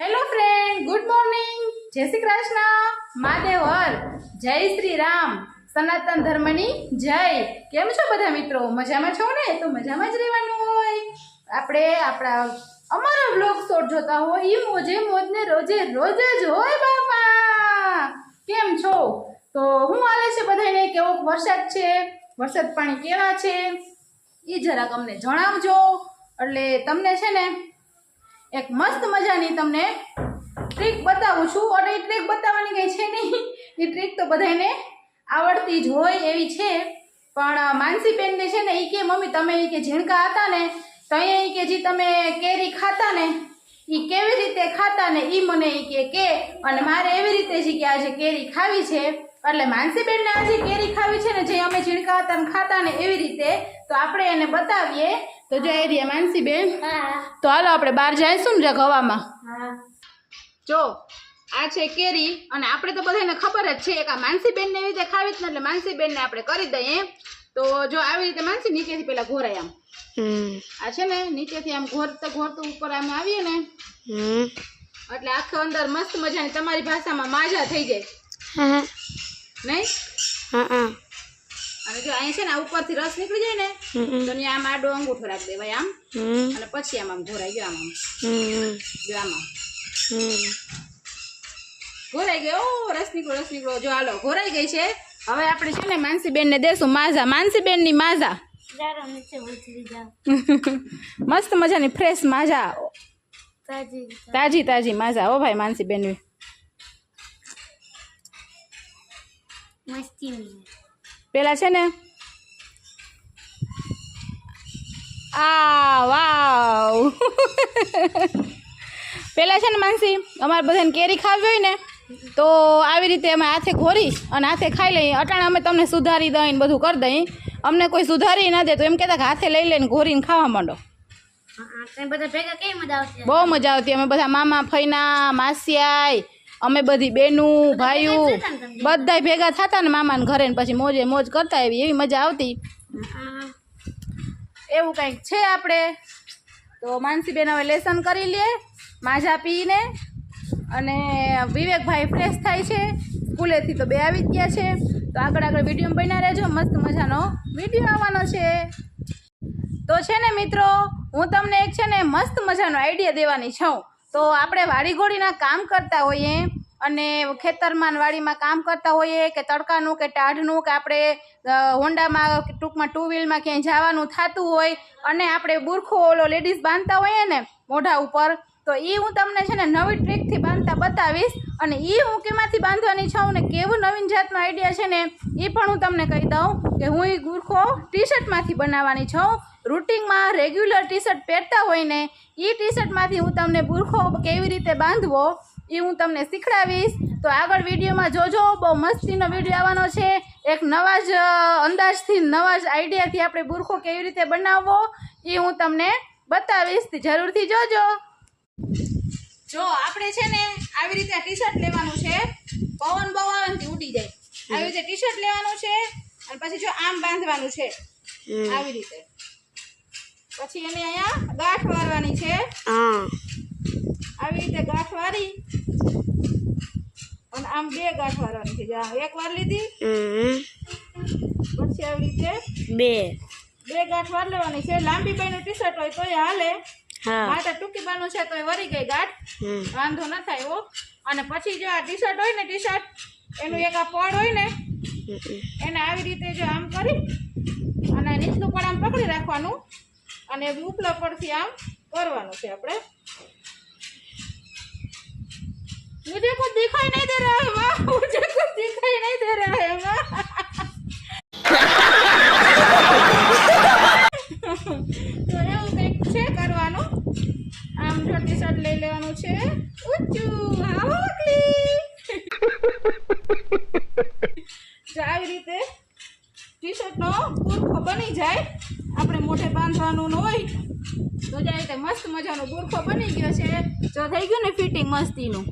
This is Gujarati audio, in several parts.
હેલો ફ્રેન્ડ ગુડ મોર્નિંગ જય શ્રી કૃષ્ણ માદેવ હર જય શ્રી રામ સનાતન ધર્મની જય કેમ છો બધા મિત્રો? મજામાં છો ને? તો મજામાં જ રહેવાનું હોય. આપણે આપણા અમારા બ્લોગ શોટ જોતા હોય એ મોજે મોજને રોજે રોજ જ હોય, બાપા. કેમ છો? તો હું હાલે છે બધાને કેવો વરસાદ છે? વરસાદ પાણી કેવા છે? એ જરાક અમને જણાવજો. એટલે તમને છે ને એક મસ્ત મજાની તમને ટ્રીક બતાવું છું. અને એ ટ્રીક બતાવવાની કંઈ છે નહીં. એ ટ્રીક તો બધાને આવડતી જ હોય એવી છે. પણ માનસીબેનને છે ને એ કે, મમ્મી, તમે એ કે ઝીણકા હતા ને, તો અહીંયા કે જે તમે કેરી ખાતા ને એ કેવી રીતે ખાતા ને એ મને એ કે કે, અને મારે એવી રીતે જ કે આજે કેરી ખાવી છે. એટલે માનસીબેનને આજે કેરી ખાવી છે ને, જે અમે ઝીણકા હતા ને ખાતા ને એવી રીતે, તો આપણે એને બતાવીએ તો જો એ માનસી બેન તો હાલો આપણે બહાર જઈશું ને જગ હવામાં જો આ છે કેરી અને આપણે તો બધાને ખબર જ છે કે આ માનસીબેનને એવી રીતે ખાવી જ ને એટલે માનસીબેનને આપણે કરી દઈએ. તો જો આવી રીતે માનસી નીચેથી પેલા ઘોરાય આમ. હમ. આ છે ને નીચેથી આમ ઘોરતા ઘોરતું ઉપર આમ આવીએ ને હમ. એટલે આખો અંદર મસ્ત મજાની તમારી ભાષામાં માજા થઈ જાય. હા નહીં? હા. હા અને જો અહીં છે ને આ ઉપરથી રસ નીકળી જાય ને તો ત્યાં આમ આડો અંગૂઠો રાખી દેવાય આમ. હમ. અને પછી આમ આમ ઘોરાઈ ગયો આમ. આમ હમ. જો આમાં. ઘોરાઈ ગયો. ઓ, રસ નીકળો રસ નીકળો જો હાલો ઘોરાઈ ગઈ છે. હવે આપણે છે ને માનસીબેનને દેશું માઝા માનસીબેનની માઝા જારો નીચે ઉતરી જાઓ. મસ્ત મજાની ફ્રેશ માઝા તાજી તાજી તાજી માઝા ઓ ભાઈ માનસીબેન મસ્તી પેલા છે ને આ વાવ પેલા છે ને માનસી અમારે બધાને કેરી ખાવી હોય ને તો આવી રીતે અમે હાથે ઘોરી અને હાથે ખાઈ લઈએ. અટાણે અમે તમને સુધારી દઈ ને બધું કરી દઈએ અમને કોઈ સુધારી ના દે તો એમ કહેતા કે હાથે લઈ લઈને ઘોરીને ખાવા માંડો. બધા બહુ મજા આવતી. અમે બધા મામા ફઈના માસિયાઈ અમે બધી બેનું ભાઈઓ બધાય ભેગા થતા ને મામાને ઘરે ને પછી મોજે મોજ કરતા એવી એવી મજા આવતી. એવું કંઈક છે આપણે? તો માનસીબેન હવે લેસન કરી લે, માજા પીને અને વિવેકભાઈ ફ્રેશ થાય છે. સ્કૂલેથી તો બે આવી જ ગયા છે. તો આગળ આગળ વીડિયો બન્યા રહેજો. મસ્ત મજાનો વીડિયો આવવાનો છે. તો છે ને મિત્રો, હું તમને એક છે ને મસ્ત મજાનો આઈડિયા દેવાની છું. તો આપણે વાડીઘોડીના કામ કરતા હોઈએ. અને ખેતરમાં વાડીમાં કામ કરતા હોઈએ કે તડકાનું કે ટાઢનું કે આપણે હોન્ડામાં ટૂંકમાં ટુ વ્હીલમાં ક્યાંય જવાનું થતું હોય અને આપણે બુરખો ઓલો લેડીઝ બાંધતા હોઈએ ને મોઢા ઉપર, તો એ હું તમને છે ને નવી ટ્રીકથી બાંધતા બતાવીશ અને એ હું કેમાંથી બાંધવાની છું ને કેવું નવીન જાતનો આઈડિયા છે ને એ પણ હું તમને કહી દઉં કે હું એ ગુરખો ટી શર્ટમાંથી બનાવવાની છું. રૂટિનમાં રેગ્યુલર ટી શર્ટ પહેરતા હોય ને એ ટી શર્ટમાંથી હું તમને બુરખો કેવી રીતે બાંધવો એ હું તમને શીખડાવીશ. તો આગળ વિડીયોમાં જોજો બહુ મસ્તીનો વીડિયો આવવાનો છે. એક નવા જ અંદાજથી નવા જ આઈડિયાથી આપણે બુરખો કેવી રીતે બનાવવો એ હું તમને બતાવીશ. જરૂરથી જોજો. જો આપણે છે ને આવી રીતે ટી શર્ટ લેવાનું છે. પવન બહુ આવે ઉડી જાય. આવી રીતે ટી શર્ટ લેવાનું છે અને પછી જો આમ બાંધવાનું છે. આવી રીતે. પછી એને અહીંયા ગાંઠ મારવાની છે. હા. આવી રીતે ગાંઠ વાળી અને આમ બે ગાંઠ વાળવાની છે. એક વાર લીધી પછી આવી રીતે બે. બે ગાંઠ વાર લેવાની છે. લાંબી બાઈનું ટી શર્ટ હોય તોય હાલે. માતા ટૂંકી બાનું છે તોય વરી ગઈ ગાંઠ. વાંધો ન થાય એવો અને પછી જો આ ટી શર્ટ હોય ને ટી શર્ટ એનું એક આ પડ હોય ને એને આવી રીતે જો આમ કરી અને નીચલું પણ આમ પકડી રાખવાનું અને ઉપલા પરથી આમ કરવાનું છે આપણે. मुझे कुछ दिखाई नहीं दे रहा है माँ मुझे कुछ दिखाई नहीं दे रहा है माँ તો એવું કંઈક છે કરવાનું આમ જો ટી શર્ટ લઈ લેવાનું છે ઊંચું હાવકલી જો આવી રીતે ટી શર્ટનો બુરખો બની જાય આપણે મોઢે બાંધવાનું ન હોય તો જે રીતે મસ્ત મજાનો બુરખો બની ગયો છે. જો થઈ ગયું ને ફિટિંગ મસ્તીનું.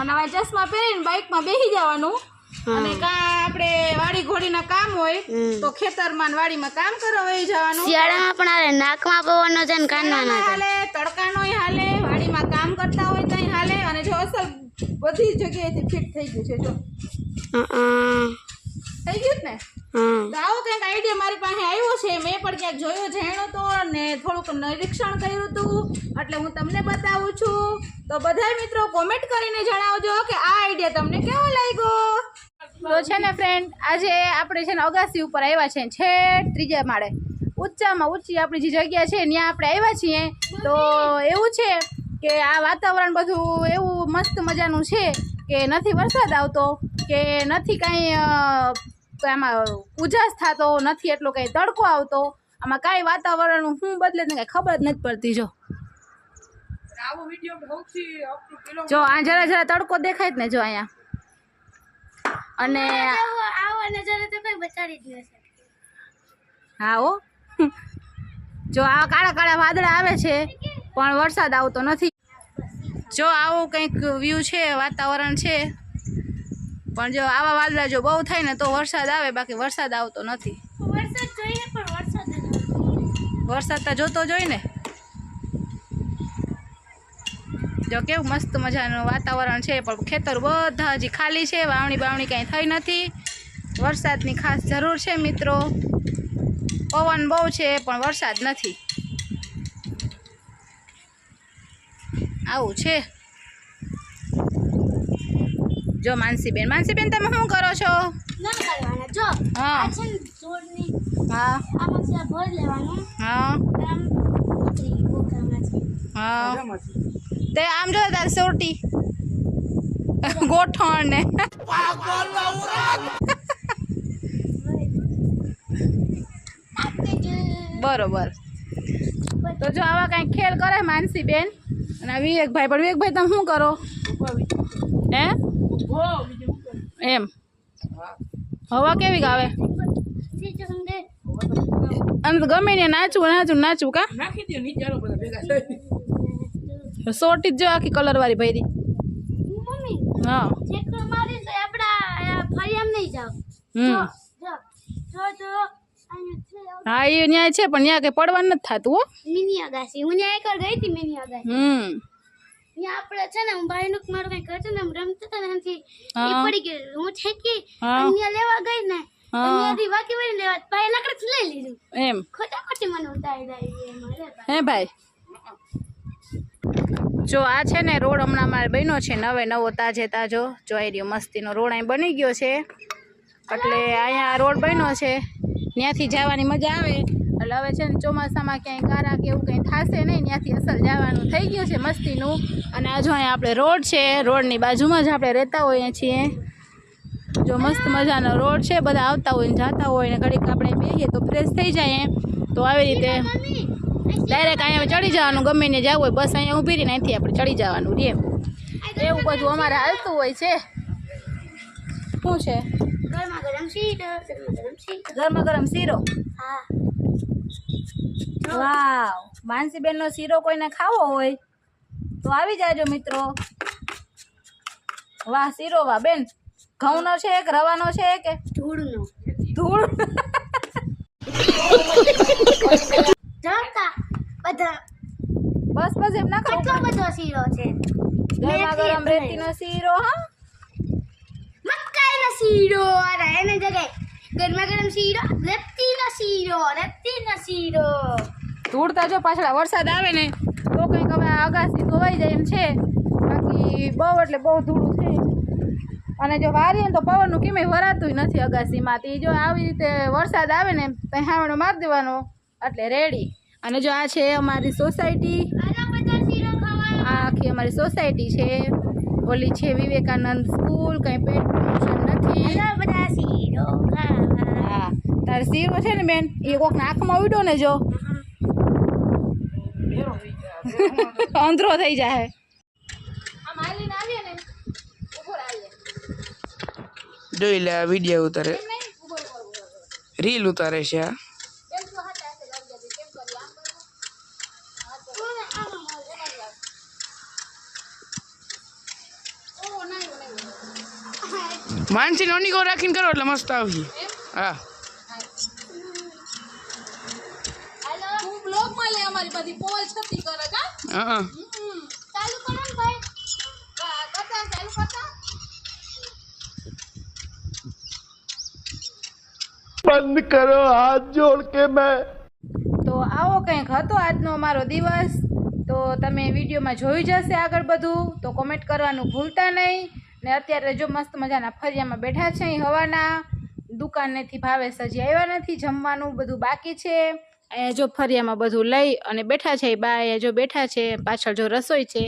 અને હવે ચશ્મા પહેરીને બાઇકમાં બેસી જવાનું. અને કા આપણે વાડી ઘોડીના કામ હોય તો ખેતરમાં ને વાડીમાં કામ કરવા વહી જવાનું. શિયાળામાં પણ હાલે નાકમાં પવનનો છે ને કાનમાં હાલે તડકાનોય હાલે વાડીમાં કામ કરતા હોય તો બધી જગ્યાએથી ફિટ થઈ ગયું છે જો. થઈ ગયું ને? તો આવો કંઈક આઈડિયા મારી પાસે આવ્યો છે. મેં પણ ક્યાંક જોયો જાણ્યો તો ને થોડુંક નિરીક્ષણ કર્યું હતું એટલે હું તમને બતાવું છું. તો બધા મિત્રો કોમેન્ટ કરીને જણાવજો કે આ આઈડિયા તમને કેવો લાગ્યો? તો છે ને ફ્રેન્ડ આજે આપણે છે ને અગાસી ઉપર આવ્યા છે છેક ત્રીજા માળે. ઊંચામાં ઊંચી આપણી જે જગ્યા છે ત્યાં આપણે આવ્યા છીએ. તો એવું છે કે આ વાતાવરણ બધું એવું મસ્ત મજાનું છે કે નથી વરસાદ આવતો કે નથી કાંઈ તો એમાં ઉજાસ થતો નથી એટલો કંઈ તડકો આવતો. આમાં કાંઈ વાતાવરણ શું બદલે ને કાંઈ ખબર જ નથી પડતી જો. જો આ જરા જરા તડકો દેખાય જ ને જો અહીંયા. અને આવો નજરે તો કઈ બચાડી જ નથી હા હો. જો આ કાળા કાળા વાદળા આવે છે પણ વરસાદ આવતો નથી. જો આવું કંઈક વ્યૂ છે વાતાવરણ છે. પણ જો આવા વાદળા જો બહુ થાય ને તો વરસાદ આવે બાકી વરસાદ આવતો નથી. વરસાદ તો જોતો જોઈ ને. જો કેવું મસ્ત મજાનું વાતાવરણ છે પણ ખેતર બધા હજી ખાલી છે વાવણી બાવણી કાંઈ થઈ નથી. વરસાદની ખાસ જરૂર છે મિત્રો. પવન બહુ છે પણ વરસાદ નથી. આવું છે. જો માનસીબેન માનસીબેન તમે શું કરો છો? જો હા. આ છે ને હા. આમાં છે ભર લેવાનું. હા. હા. તે આમ જો તાર સોટી. ગોઠણ ને બરોબર. તો જો આવા કાંઈક ખેલ કરે માનસી બેન અને આ વિવેકભાઈ પણ વિવેકભાઈ તમે શું કરો? હે? એમ. હવા કેવી ગાવે? તો ગમે ને નાચવું નાચવું નાચવું કા? સોટી જ જો આખી કલર વાળી ભરી. હા. હા એ ન્યાય છે પણ ન્યા કઈ પડવાનું નથી થતું હો. મિની અગાસી હું ત્યાં એકવાર ગઈ હતી મિની અગાસી હમ. ત્યાં આપણે છે ને હું ભાઈનું કે મારું કઈ કરતું ને આમ તો નથી એ. પડી ગયું. હું છેકી અહીંયા લેવા ગઈ ને હા. ત્યાંથી વાકી વળી લેવા ભાઈ લાકડ લઈ લીધું. એમ. ખોટા ખોટી મને ઉતારી દઈ એમાં રે ભાઈ. હે ભાઈ? જો આ છે ને રોડ હમણાં મારે બન્યો છે નવે નવો તાજે તાજો. જો એ રહ્યો મસ્તીનો રોડ અહીં બની ગયો છે. એટલે અહીંયા રોડ બન્યો છે. ત્યાંથી જવાની મજા આવે. એટલે હવે છે ને ચોમાસામાં ક્યાંય કારા કે એવું કંઈ થશે નહીં ત્યાંથી અસર જવાનું થઈ ગયું છે મસ્તીનું. અને આ જો અહીંયા આપણે રોડ છે રોડની બાજુમાં જ આપણે રહેતા હોઈએ છીએ. જો મસ્ત મજાનો રોડ છે બધા આવતા હોય ને જતા હોય ને ઘડીક આપણે બેહીએ તો ફ્રેશ થઈ જાય તો આવી રીતે ડાયરેક્ટ અહીંયા ચડી જવાનું ગમે ને જવું હોય બસ અહીંયા ઊભી રહીને અહીંથી આપણે ચડી જવાનું રે એવું બધું અમારે હાલતું હોય છે. શું છે? ગરમા ગરમ શીત ગરમા ગરમ શીરો? હા. વાવ. માનસીબેનનો શીરો કોઈને ખાવો હોય તો આવી જાજો મિત્રો. વાહ શીરો વાહ. બેન ઘઉંનો છે કે રવાનો છે કે? ધૂળનો. ધૂળ. બધા. બસ બસ એમ ના કરો કેટલો બધો શીરો છે? ગરમા ગરમ રેતીનો શીરો હા? મકાઈનો શીરો. અરે એને જગ્યાએ ગરમા ગરમ શીરો રત્તીનો શીરો રત્તીનો શીરો. ધૂળતા જો પાછળ વરસાદ આવે ને, તો કંઈક હવે અગાસી ધોવાઈ જાય એમ છે. બાકી બહુ એટલે બહુ ધૂળું છે. અને જો વારીએ ને તો પવનનું કેમેય વરાતું નથી અગાસીમાં તે જો આવી રીતે વરસાદ આવે ને, તો હાવણો મારી દેવાનો. એટલે રેડી અને જો આ છે અમારી સોસાયટી આ આખી અમારી સોસાયટી છે. ઓલી છે વિવેકાનંદ સ્કૂલ, કંઈ પેટ પ્રમોશન નથી. તારે શીરો છે ને બેન? એ કોકના આંખમાં ઉડ્યો ને જો. અંધરો થઈ જાય આમ હાલીને આવીએ ને ઊભો આવીએ જોઈ લે આ વીડિયો ઉતારે નહીં ઊભો ઊભો ઊભો રીલ ઉતારે છે આ કેમ છો હાથે હાથે લાવી દેજે કેમ કરી આમ કરો ઓ નહીં નહીં માનસી નોની કો રાખીને કરો એટલે મસ્ત આવશે હા। તમારી બધી પોલ છતી કરે કા હા? ચાલુ કરો ને ભાઈ. બતા ચાલુ કરતા બંધ કરો હાથ જોડ કે મેં. તો આવો કંઈક હતો આજનો અમારો દિવસ. તો તમે વિડીયોમાં જોઈ જશે આગળ બધું. તો કોમેન્ટ કરવાનું ભૂલતા નહીં. ને અત્યારે જો મસ્ત મજાના ફરિયામાં બેઠા છે હવાના. દુકાનેથી ભાવે સજી આવ્યા નથી જમવાનું બધું બાકી છે. અહીંયા જો ફરિયામાં બધું લઈ અને બેઠા છે બા અહીંયા જો બેઠા છે, પાછળ જો રસોઈ છે,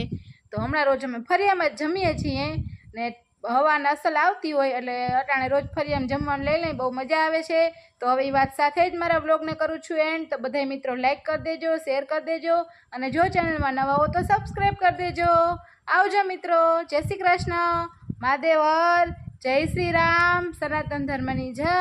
તો હમણાં રોજ અમે ફરિયામાં જ જમીએ છીએ ને હવાના અસલ આવતી હોય એટલે અટાણે રોજ ફરિયામાં જમવાનું લઈ લઈ બહુ મજા આવે છે. તો હવે એ વાત સાથે જ મારા બ્લોગને કરું છું એન્ડ. તો બધાય મિત્રો લાઇક કરી દેજો શેર કરી દેજો અને જો ચેનલમાં નવા હો તો સબસ્ક્રાઈબ કરી દેજો. આવજો મિત્રો, જય શ્રી કૃષ્ણ મહાદેવર જય શ્રી રામ, સનાતન ધર્મની જય.